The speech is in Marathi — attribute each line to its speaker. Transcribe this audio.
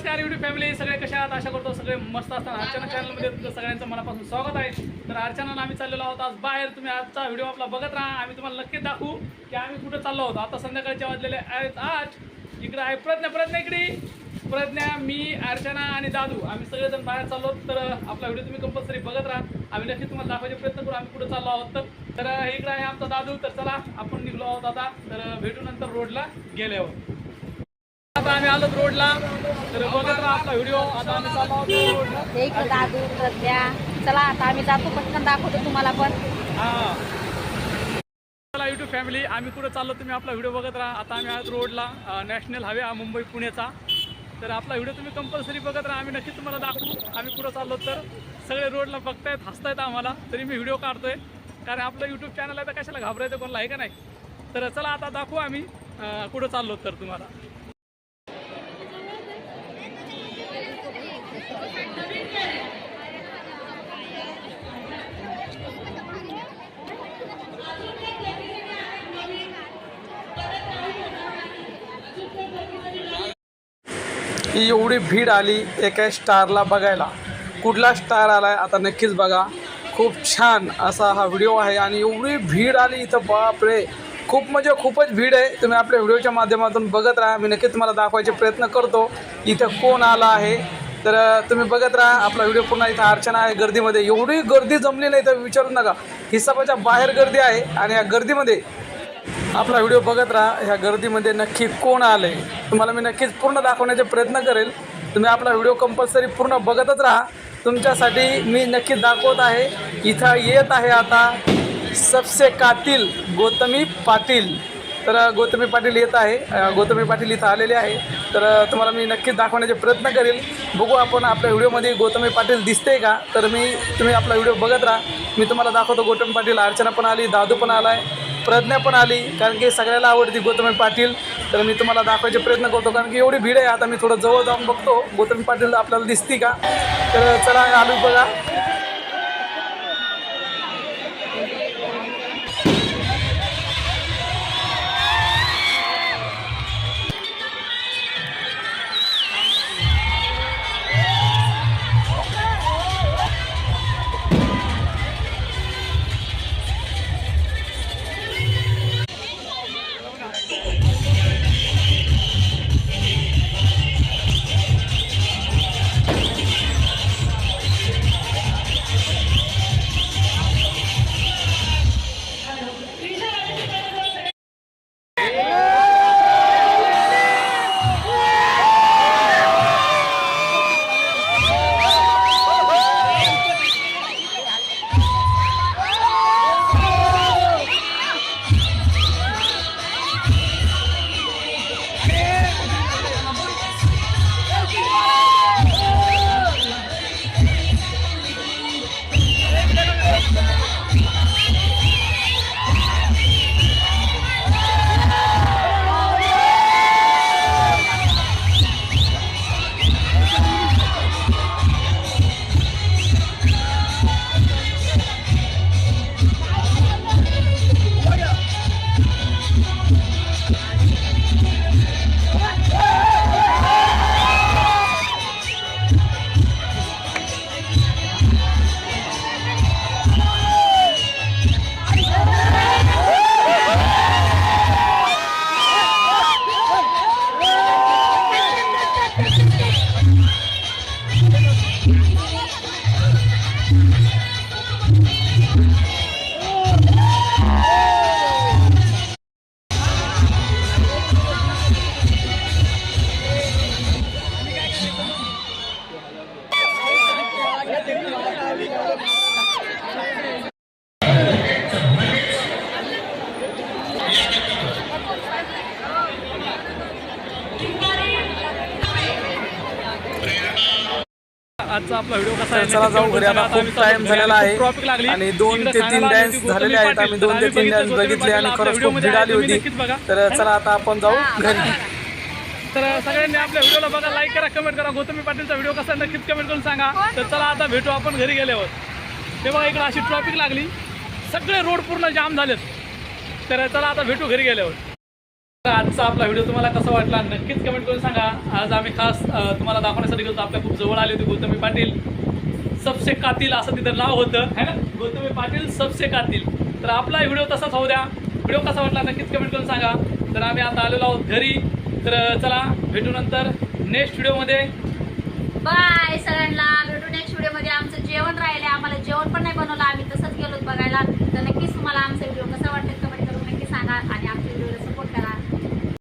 Speaker 1: नमस्कार युट्यूब फॅमिली सगळे कशा आहात? आशा करतो सगळे मस्त असताना. अर्चना चॅनलमध्ये तुमचं सगळ्यांचं मनापासून स्वागत आहे. तर अर्चनाला आम्ही चाललेलो आहोत आज बाहेर. तुम्ही आजचा व्हिडिओ आपला बघत राहा. आम्ही तुम्हाला नक्कीच दाखवू की आम्ही कुठं चाललो आहोत. आता संध्याकाळचे वाजलेले आहेत आठ. इकडं आहे प्रज्ञा. प्रज्ञा इकडे. प्रज्ञा मी अर्चना आणि दादू. आम्ही सगळेजण बाहेर चाललो तर आपला व्हिडिओ तुम्ही कंपल्सरी बघत राहा. आम्ही नक्की तुम्हाला दाखवायचा प्रयत्न करू. आम्ही कुठं चाललो आहोत तर. इकडं आहे आमचा दादू. तर चला आपण निघलो आहोत आता. तर भेटू नंतर रोडला गेल्यावर. आता आम्ही आलो रोडला. तर बघत राहा आपला व्हिडिओ. आता आम्ही चाललो आहोत रोडला.
Speaker 2: इकडे दादू प्रज्ञा चला आता आम्ही जातो. पटकन दाखवतो तुम्हाला पण.
Speaker 1: हा. चला युट्यूब फॅमिली आम्ही कुठं चाललो. तुम्ही आपला व्हिडिओ बघत राहा. आता आम्ही आहोत रोडला नॅशनल हायवे हा मुंबई पुण्याचा तर आपला व्हिडिओ तुम्ही कंपल्सरी बघत राहा. आम्ही नक्कीच तुम्हाला दाखवू. आम्ही कुठं चाललो तर सगळे रोडला बघतायत हसतायत आम्हाला. तरी मी व्हिडिओ काढतोय. कारण आपलं यूट्यूब चॅनल आहे तर कशाला घाबरायचं कोणाला आहे का नाही? तर चला आता दाखवू आम्ही कुठं चाललो तर तुम्हाला.
Speaker 3: ही एवढी भीड आली एका स्टारला बघायला. कुठला स्टार आला आहे आता नक्कीच बघा. खूप छान असा हा व्हिडिओ आहे आणि एवढी भीड आली इथं बापरे. खूप म्हणजे खूपच भीड आहे. तुम्ही आपल्या व्हिडिओच्या माध्यमातून बघत राहा. मी नक्कीच तुम्हाला दाखवायचे प्रयत्न करतो. इथं कोण आला आहे? तर तुम्ही बघत राहा. आपला व्हिडिओ पुन्हा इथं अर्चना आहे गर्दीमध्ये. एवढी गर्दी जमली नाही तर विचारू नका. हिसाबाच्या बाहेर गर्दी आहे आणि या गर्दीमध्ये आपला व्हिडिओ बघत राहा. ह्या गर्दीमध्ये नक्की कोण आलं आहे तुम्हाला मी नक्कीच पूर्ण दाखवण्याचे प्रयत्न करेल. तुम्ही आपला व्हिडिओ कंपल्सरी पूर्ण बघतच राहा. तुमच्यासाठी मी नक्की दाखवत आहे. इथं येत आहे आता सबसे कातील गौतमी पाटील. तर गौतमी पाटील येत आहे. गौतमी पाटील इथं आलेले आहे. तर तुम्हाला मी नक्कीच दाखवण्याचे प्रयत्न करेल. बघू आपण आपल्या व्हिडिओमध्ये गौतमी पाटील दिसते का? तर मी तुम्ही आपला व्हिडिओ बघत राहा. मी तुम्हाला दाखवतो गौतमी पाटील. अर्चना पण आली दादू पण आला आहे प्रज्ञा पण आली कारण की सगळ्याला आवडती गौतमी पाटील. तर मी तुम्हाला दाखवायचे प्रयत्न करतो कारण की एवढी भीड आहे आता मी थोडं जवळ जाऊन बघतो. गौतमी पाटील आपल्याला दिसती का? तर चला आलू बघा.
Speaker 1: आजचा आपला व्हिडिओ कसा
Speaker 3: तर
Speaker 1: आहे
Speaker 3: चला जाऊ घरी आता खूप टाइम झालेला
Speaker 1: ट्रॉफिक लागली.
Speaker 3: आहे आणि दोन ते तीन डॅन्स झालेले आहेत. आम्ही. दोन ते तीन डॅन्स
Speaker 1: बघितलं
Speaker 3: आणि खरंच खूप भीड आली होती. तर चला आता आपण जाऊ घरी.
Speaker 1: तर सगळ्यांनी आपल्या व्हिडिओला बघा लाईक करा कमेंट करा. गौतमी पाटीलचा व्हिडिओ कसा आहे नक्कीच कमेंट करून सांगा. तर चला आता भेटू आपण घरी गेल्यावर. तेव्हा इकडे अशी ट्रॉफिक लागली. सगळे रोड पूर्ण जाम झालेत. तर चला आता भेटू घरी गेल्यावर. आजचा आपला व्हिडिओ तुम्हाला कसा वाटला नक्कीच कमेंट करून सांगा. आज आम्ही खास तुम्हाला दाखवण्यासाठी गेलो आपल्या खूप जवळ आले होते गौतमी पाटील. सबसे कातील असं तिथं नाव होतं है ना? गौतमी पाटील सबसे कातील. तर आपला व्हिडिओ तसाच होऊ द्या. व्हिडिओ कसा वाटला नक्कीच कमेंट करून सांगा. तर आम्ही आता आलेलो आहोत घरी. तर चला भेटू नंतर नेक्स्ट व्हिडिओमध्ये
Speaker 2: बाय सगळ्यांना. भेटू नेक्स्ट व्हिडिओमध्ये आमचं जेवण राहिले आम्हाला जेवण पण नाही बनवलं. आम्ही तसंच गेलो बघायला. तर नक्कीच तुम्हाला आमचा व्हिडिओ कसा वाटला